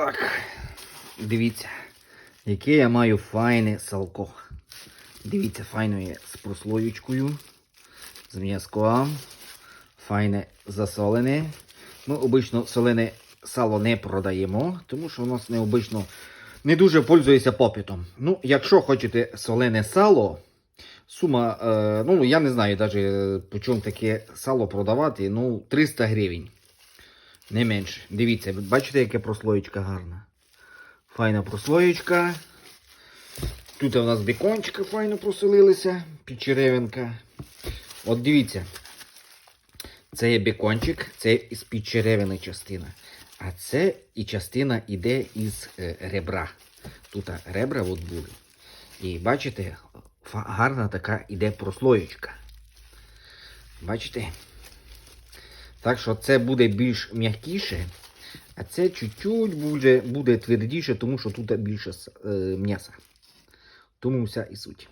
Так, дивіться, яке я маю файне салко. Дивіться, файне є з прослоєчкою, з м'язком, файне засолене. Ми обично солене сало не продаємо, тому що воно не обично не дуже пользується попитом. Ну, якщо хочете солене сало, сума, е, ну я не знаю навіть по чому таке сало продавати, ну 300 гривень. Не менше. Дивіться, бачите, яка прослоєчка гарна. Файна прослоєчка. Тут у нас бекончики файно проселилися, підчеревинка. От дивіться. Це є бекончик, це із підчеревини частина. А це і частина йде із е, ребра. Тут ребра от були. І бачите, гарна така іде прослоєчка. Бачите? Так що це буде більш м'якіше, а це чуть-чуть буде, буде твердіше, тому що тут більше е, м'яса. Тому вся і суть.